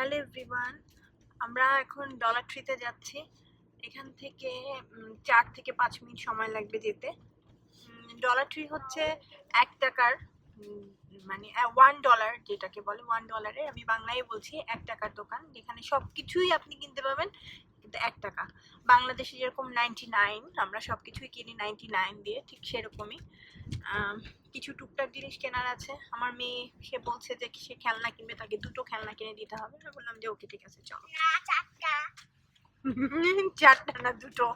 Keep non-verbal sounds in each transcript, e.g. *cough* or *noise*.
Hello everyone, আমরা এখন dollar ট্রিতে যাচ্ছি। এখান থেকে চার থেকে পাঁচ মিনিট সময় লাগবে যেতে। ডলার ট্রি হচ্ছে এক টাকার মানে ওয়ান ডলার যেটাকে বলে ওয়ান ডলারে আমি বাংলায় বলছি এক টাকার দোকান, যেখানে সব কিছুই আপনি কিনতে পাবেন, কিন্তু এক টাকা। বাংলাদেশে যেরকম নাইনটি নাইন আমরা সব কিছুই কিনি নাইনটি নাইন দিয়ে, ঠিক সেরকমই। কিছু টুকটাক জিনিস কেনার আছে। আমার মেয়ে সে বলছে যে সে খেলনা কিনবে তাকে দুটো খেলনা কিনে দিতে হবে। আমি বললাম যে ওকে ঠিক আছে চলো। *laughs* চারটা। না দুটো।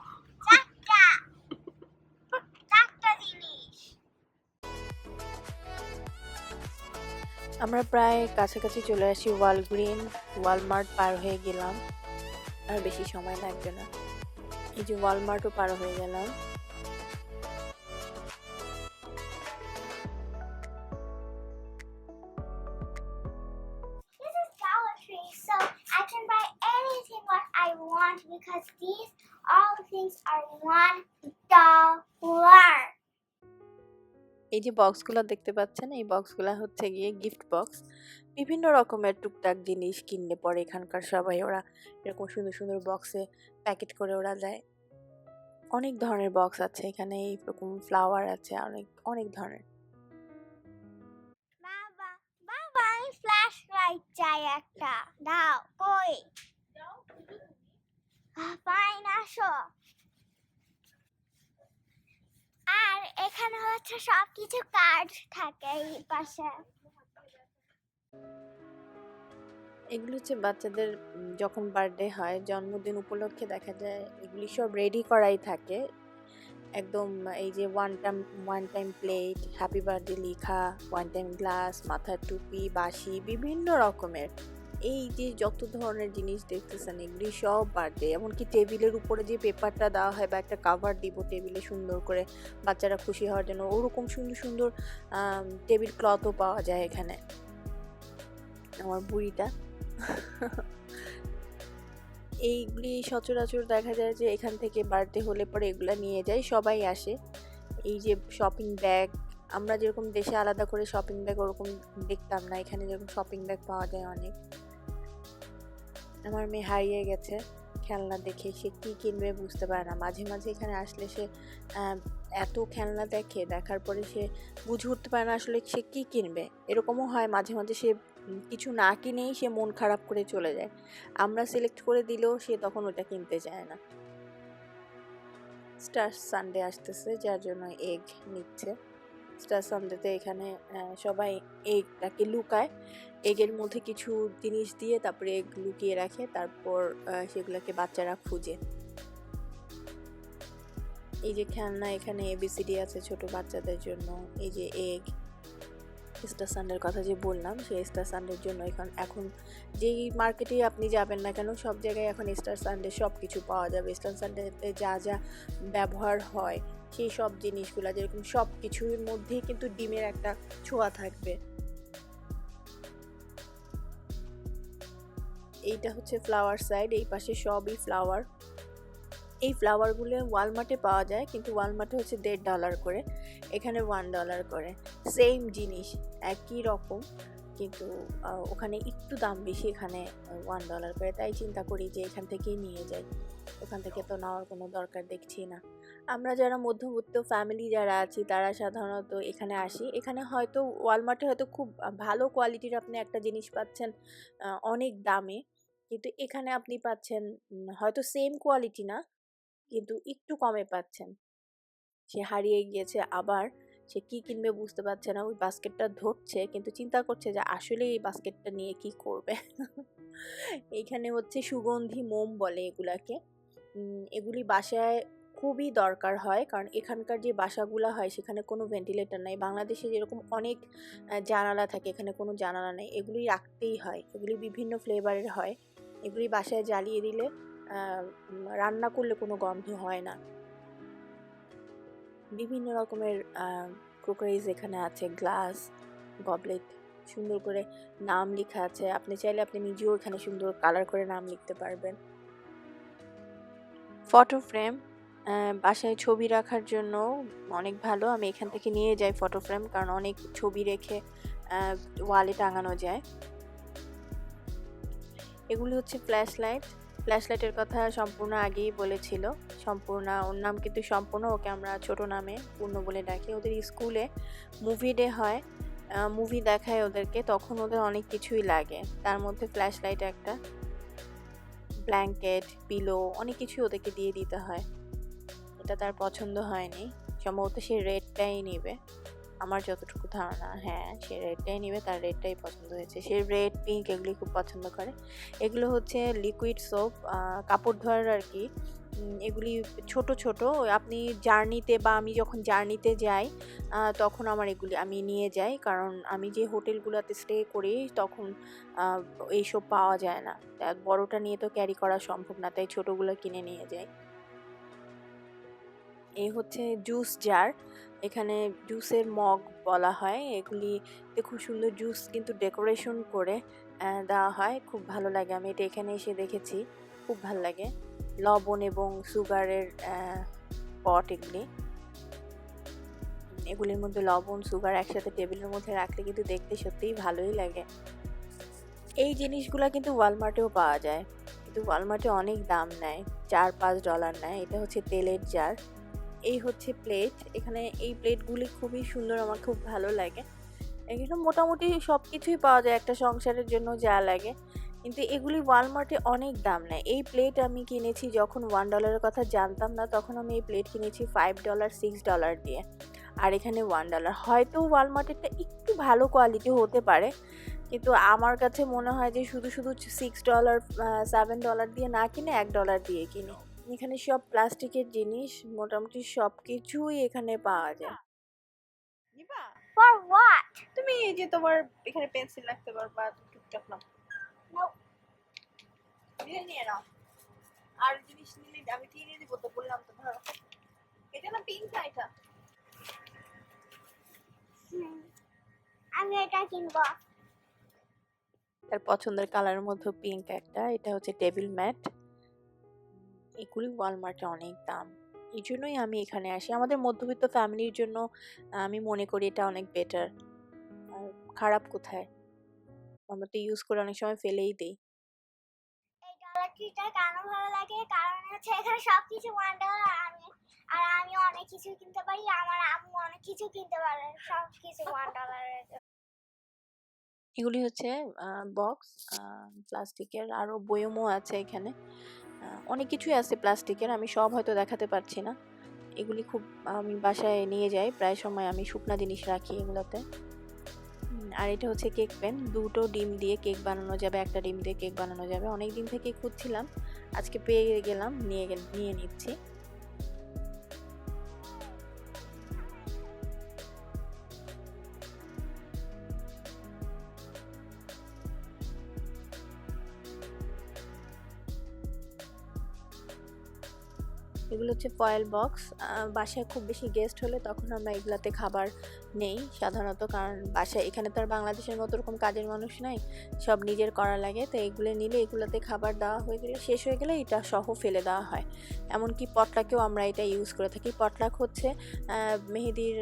আমরা প্রায় কাছাকাছি চলে আসি ওয়ালগ্রিন ওয়ালমার্ট পার হয়ে গেলাম। আর বেশি সময় লাগবে না। এই যে ওয়ালমার্টও পার হয়ে গেলাম। Because these all things are one dollar. এই যে বক্সগুলো দেখতে পাচ্ছেন এই বক্সগুলো হচ্ছে গিয়ে গিফট বক্স বিভিন্ন রকমের টুকটাক জিনিস কিনলে পরে এখানকার সবাই ওরা এরকম সুন্দর সুন্দর বক্সে প্যাকেট করে ওরা দেয়। অনেক ধরনের বক্স আছে এখানে এইরকম ফ্লাওয়ার আছে অনেক অনেক ধরনের। বাবা বাবা ফ্ল্যাশ লাইট চাই একটা। দাও কই? ফাইন আসো আর এখানে হচ্ছে সব কিছু কার্ড থাকে এই পাশে। এগুলো হচ্ছে বাচ্চাদের যখন বার্থডে হয়, জন্মদিন উপলক্ষে দেখা যায়, এগুলি সব রেডি করাই থাকে। একদম এই যে one time one time plate happy birthday লেখা ওয়ান টাইম গ্লাস মাথার টুপি, বাঁশি, বিভিন্ন রকমের। এই যে যত ধরনের জিনিস দেখতেছেন, এগুলি সব বার্থডে এমনকি টেবিলের উপরে যে পেপারটা দেওয়া হয় বা একটা কাভার দিব টেবিলে সুন্দর করে বাচ্চারা খুশি হওয়ার জন্য, ওরকম সুন্দর সুন্দর টেবিল ক্লথও পাওয়া যায় এখানে। আমার বুড়িটা। এইগুলি সচরাচর দেখা যায় যে এখান থেকে বার্থডে হলে পরে এগুলা নিয়ে যায়, সবাই আসে। এই যে শপিং ব্যাগ আমরা যেরকম দেশে আলাদা করে শপিং ব্যাগ ওরকম দেখতাম না, এখানে যেরকম শপিং ব্যাগ পাওয়া যায় অনেক। আমার মেয়ে হারিয়ে গেছে খেলনা দেখে, সে কি কিনবে বুঝতে পারে না। মাঝে মাঝে এখানে আসলে সে এত খেলনা দেখে, দেখার পরে সে বুঝে উঠতে পারে না আসলে সে কী কিনবে। এরকমও হয় মাঝে মাঝে সে কিছু না কিনেই সে মন খারাপ করে চলে যায়। আমরা সিলেক্ট করে দিলেও সে তখন ওটা কিনতে চায় না। স্টার সানডে আসতেছে, যার জন্য এগ নিচ্ছে। স্টার সানডেতে এখানে সবাই এগটাকে লুকায়। এগের মধ্যে কিছু জিনিস দিয়ে তারপরে এগ লুকিয়ে রাখে, তারপর সেগুলোকে বাচ্চারা খুঁজে। এই যে খেলনা এখানে এবিসিডি আছে ছোট বাচ্চাদের জন্য, এই যে এগ। স্টার সানডের কথা যে বললাম, সেই স্টার সানডের জন্য এখন এখন যেই মার্কেটে আপনি যাবেন না কেন, সব জায়গায় এখন স্টার সানডে সব কিছু পাওয়া যাবে। স্টার সানডেতে যা যা ব্যবহার হয়, সেই সব জিনিসগুলো, যেরকম সব কিছুর মধ্যেই কিন্তু ডিমের একটা ছোঁয়া থাকবে। এইটা হচ্ছে ফ্লাওয়ার সাইড এই পাশে সবই ফ্লাওয়ার এই ফ্লাওয়ারগুলো ওয়ালমার্টে পাওয়া যায়, কিন্তু ওয়ালমার্টে হচ্ছে দেড় ডলার করে, এখানে ওয়ান ডলার করে। সেম জিনিস, একই রকম, কিন্তু ওখানে একটু দাম বেশি, এখানে ওয়ান ডলার করে। তাই চিন্তা করি যে এখান থেকেই নিয়ে যাই। ওখান থেকে তো নেওয়ার কোনো দরকার দেখছি না। আমরা যারা মধ্যবিত্ত ফ্যামিলি যারা আছি, তারা সাধারণত এখানে আসি। এখানে হয়তো ওয়ালমার্টে হয়তো খুব ভালো কোয়ালিটির আপনি একটা জিনিস পাচ্ছেন অনেক দামে। কিন্তু এখানে আপনি পাচ্ছেন হয়তো সেম কোয়ালিটি না কিন্তু একটু কমে পাচ্ছেন। সে হারিয়ে গিয়েছে আবার, সে কি কিনবে বুঝতে পারছে না। ওই বাস্কেটটা ধরছে, কিন্তু চিন্তা করছে যে আসলে এই বাস্কেটটা নিয়ে কি করবে। এইখানে হচ্ছে সুগন্ধি মোম বলে এগুলাকে। এগুলি বাসায় খুবই দরকার হয়, কারণ এখানকার যে বাসাগুলো হয়, সেখানে কোনো ভেন্টিলেটর নাই। বাংলাদেশে যেরকম অনেক জানালা থাকে, এখানে কোনো জানালা নেই। এগুলি রাখতেই হয়। এগুলি বিভিন্ন ফ্লেভারের হয়। এগুলি বাসায় জ্বালিয়ে দিলে রান্না করলে কোনো গন্ধ হয় না। বিভিন্ন রকমের ক্রোকারিজ এখানে আছে গ্লাস গবলেট সুন্দর করে নাম লেখা আছে। আপনি চাইলে আপনি নিজেও এখানে সুন্দর কালার করে নাম লিখতে পারবেন। ফটো ফ্রেম বাসায় ছবি রাখার জন্য অনেক ভালো। আমি এখান থেকে নিয়ে যাই ফটো ফ্রেম কারণ অনেক ছবি রেখে ওয়ালে টাঙানো যায়। এগুলি হচ্ছে ফ্ল্যাশ লাইট ফ্ল্যাশ লাইটের কথা সম্পূর্ণ আগেই বলেছিল। সম্পূর্ণ, ওর নাম কিন্তু সম্পূর্ণ, ওকে আমরা ছোট নামে পূর্ণ বলে ডাকি। ওদের স্কুলে মুভি ডে হয় মুভি দেখায় ওদেরকে, তখন ওদের অনেক কিছুই লাগে। তার মধ্যে ফ্ল্যাশ লাইট একটা ব্ল্যাঙ্কেট পিলো অনেক কিছু ওদেরকে দিয়ে দিতে হয়। এটা তার পছন্দ হয়নি। সম্ভবত সে রেডটাই নেবে। আমার যতটুকু ধারণা হ্যাঁ সে রেডটাই নেবে, তার রেডটাই পছন্দ হয়েছে। সে রেড পিঙ্ক এগুলি খুব পছন্দ করে। এগুলো হচ্ছে লিকুইড সোপ কাপড় ধোয়ার আর কি। এগুলি ছোট ছোট। আপনি জার্নিতে বা আমি যখন জার্নিতে যাই তখন আমার এগুলি আমি নিয়ে যাই। কারণ আমি যে হোটেলগুলোতে স্টে করি, তখন এইসব পাওয়া যায় না। বড়টা নিয়ে তো ক্যারি করা সম্ভব না, তাই ছোটোগুলো কিনে নিয়ে যাই। এই হচ্ছে জুস জার এখানে জুসের মগ বলা হয়। এগুলিতে খুব সুন্দর জুস কিন্তু ডেকোরেশন করে দেওয়া হয়। খুব ভালো লাগে। আমি এটা এখানে এসে দেখেছি। খুব ভালো লাগে। লবণ এবং সুগারের পট এগুলি। এগুলির মধ্যে লবণ সুগার একসাথে টেবিলের মধ্যে রাখলে কিন্তু দেখতে সত্যিই ভালোই লাগে। এই জিনিসগুলো কিন্তু ওয়ালমার্টেও পাওয়া যায়। কিন্তু ওয়ালমার্টে অনেক দাম নেয়। চার পাঁচ ডলার নেয়। এটা হচ্ছে তেলের জার এই হচ্ছে প্লেট এখানে এই প্লেটগুলি খুবই সুন্দর, আমার খুব ভালো লাগে। এখানে মোটামুটি সব কিছুই পাওয়া যায়, একটা সংসারের জন্য যা লাগে। কিন্তু এগুলি ওয়ালমার্টে অনেক দাম নেয়। এই প্লেট আমি কিনেছি যখন ওয়ান ডলারের কথা জানতাম না, তখন আমি এই প্লেট কিনেছি ফাইভ ডলার সিক্স ডলার দিয়ে। আর এখানে ওয়ান ডলার হয়তো ওয়ালমার্টেরটা একটু ভালো কোয়ালিটি হতে পারে, কিন্তু আমার কাছে মনে হয় যে শুধু শুধু সিক্স ডলার সেভেন ডলার দিয়ে না কিনে, এক ডলার দিয়ে কিনি। এখানে সব প্লাস্টিকের জিনিস মোটামুটি সব কিছুই এখানে পাওয়া যায়। নিবা? For what? তুমি এই যে তোমার এখানে পেন্সিল রাখতে পারবা টুকটাক নাও। No. নিয়ে নাও। আর জিনিস নিলে আমি কিনে দিব তো বললাম তো ধরো। এটা না পিঙ্ক না এটা. আমি এটা কিনবো। তার পছন্দের কালারের মধ্যে পিঙ্ক একটা এটা হচ্ছে টেবিল ম্যাট এগুলি ওয়ালমার্টে অনেক দাম। এই জন্যই আমি এখানে আসি। আমাদের মধ্যবিত্ত ফ্যামিলির জন্য আমি মনে করি এটা অনেক বেটার আর খারাপ কোথায়? আমরা তো ইউজ করে অনেক সময় ফেলেই দিই। ট্রিটা কেন ভালো লাগে। কারণ হচ্ছে এখানে সবকিছু ওয়ান ডলার আমি আর আমি অনেক কিছু কিনতে পারি আমার আম্মু অনেক কিছু কিনতে পারে। সব কিছু ওয়ান ডলারের এগুলি হচ্ছে বক্স প্লাস্টিকের আরও বয়মও আছে এখানে। অনেক কিছুই আছে প্লাস্টিকের, আমি সব হয়তো দেখাতে পারছি না। এগুলি খুব, আমি বাসায় নিয়ে যাই, প্রায় সময় আমি শুকনা জিনিস রাখি এগুলোতে। আর এটা হচ্ছে কেক প্যান দুটো ডিম দিয়ে কেক বানানো যাবে, একটা ডিম দিয়ে কেক বানানো যাবে। অনেক দিন থেকে খুঁজছিলাম, আজকে পেয়ে গেলাম, নিয়ে নিয়ে নিচ্ছি। এগুলো হচ্ছে ফয়েল বক্স বাসায় খুব বেশি গেস্ট হলে তখন আমরা এগুলাতে খাবার নেই সাধারণত কারণ বাসায় এখানে তো আর বাংলাদেশের মতো ওরকম কাজের মানুষ নাই সব নিজের করা লাগে। তো এগুলো নিলে এগুলোতে খাবার দেওয়া হয়ে গেলে শেষ হয়ে গেলে এটা সহ ফেলে দেওয়া হয়। এমনকি পটলাকেও আমরা এটা ইউজ করে থাকি। পটলাক হচ্ছে মেহেদির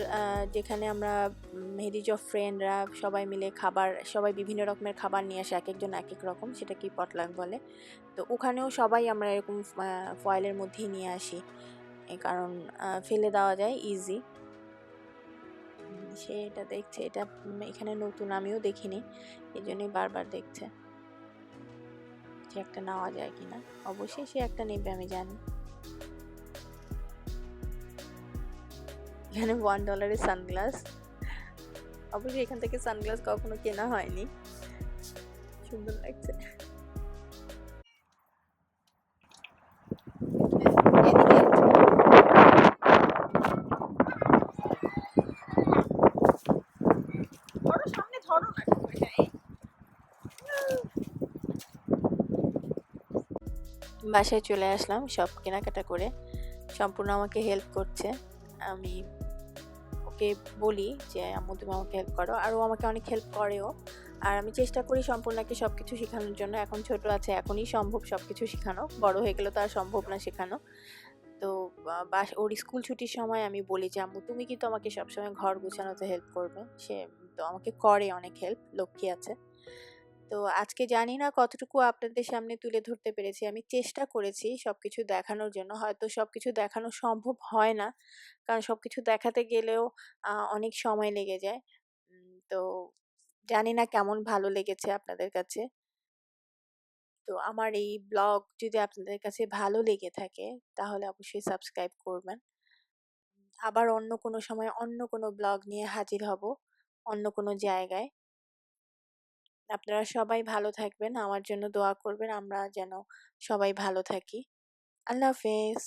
যেখানে আমরা উম, মেহেদি যে ফ্রেন্ডরা সবাই মিলে খাবার সবাই বিভিন্ন রকমের খাবার নিয়ে আসে এক একজন এক এক রকম সেটা কি পটলাক বলে। তো ওখানেও সবাই আমরা এরকম ফয়েলের মধ্যেই নিয়ে আসি। কারণ ফেলে দেওয়া যায় ইজি সে এটা দেখছে, এটা এখানে নতুন, আমিও দেখিনি এই জন্যই বারবার দেখছে। যে একটা নেওয়া যায় কিনা? অবশ্যই সে একটা নেবে, আমি জানি। এখানে ওয়ান ডলারের সানগ্লাস অবশ্যই এখান থেকে সানগ্লাস কখনো কেনা হয়নি। সুন্দর লাগছে এদিকে ধরো সামনে ধরো না এটা এই বাসায় চলে আসলাম সব কেনাকাটা করে। সম্পূর্ণ আমাকে হেল্প করছে। আমি ওকে বলি যে, আম্মু, তুমি আমাকে হেল্প করো। আর ও আমাকে অনেক হেল্প করেও। আর আমি চেষ্টা করি সম্পূর্ণকে সব কিছু শেখানোর জন্য। এখন ছোট আছে, এখনই সম্ভব সব কিছু শেখানো। বড় হয়ে গেলে তো আর সম্ভব না শেখানো। তো বাস ওর স্কুল ছুটির সময় আমি বলি যে, আম্মু, তুমি কিন্তু আমাকে সবসময় ঘর গুছানোতে হেল্প করবে। সে তো আমাকে করে অনেক হেল্প লক্ষ্মী আছে। তো আজকে জানি না কতটুকু আপনাদের সামনে তুলে ধরতে পেরেছি। আমি চেষ্টা করেছি সবকিছু দেখানোর জন্য। হয়তো সবকিছু দেখানো সম্ভব হয় না। কারণ সবকিছু দেখাতে গেলেও অনেক সময় লেগে যায়। তো জানি না কেমন ভালো লেগেছে আপনাদের কাছে। তো আমার এই ব্লগ যদি আপনাদের কাছে ভালো লেগে থাকে, তাহলে অবশ্যই সাবস্ক্রাইব করবেন। আবার অন্য কোনো সময় অন্য কোনো ব্লগ নিয়ে হাজির হব, অন্য কোনো জায়গায়। আপনারা সবাই ভালো থাকবেন। আমার জন্য দোয়া করবেন। আমরা যেন সবাই ভালো থাকি। আল্লাহ হাফেজ।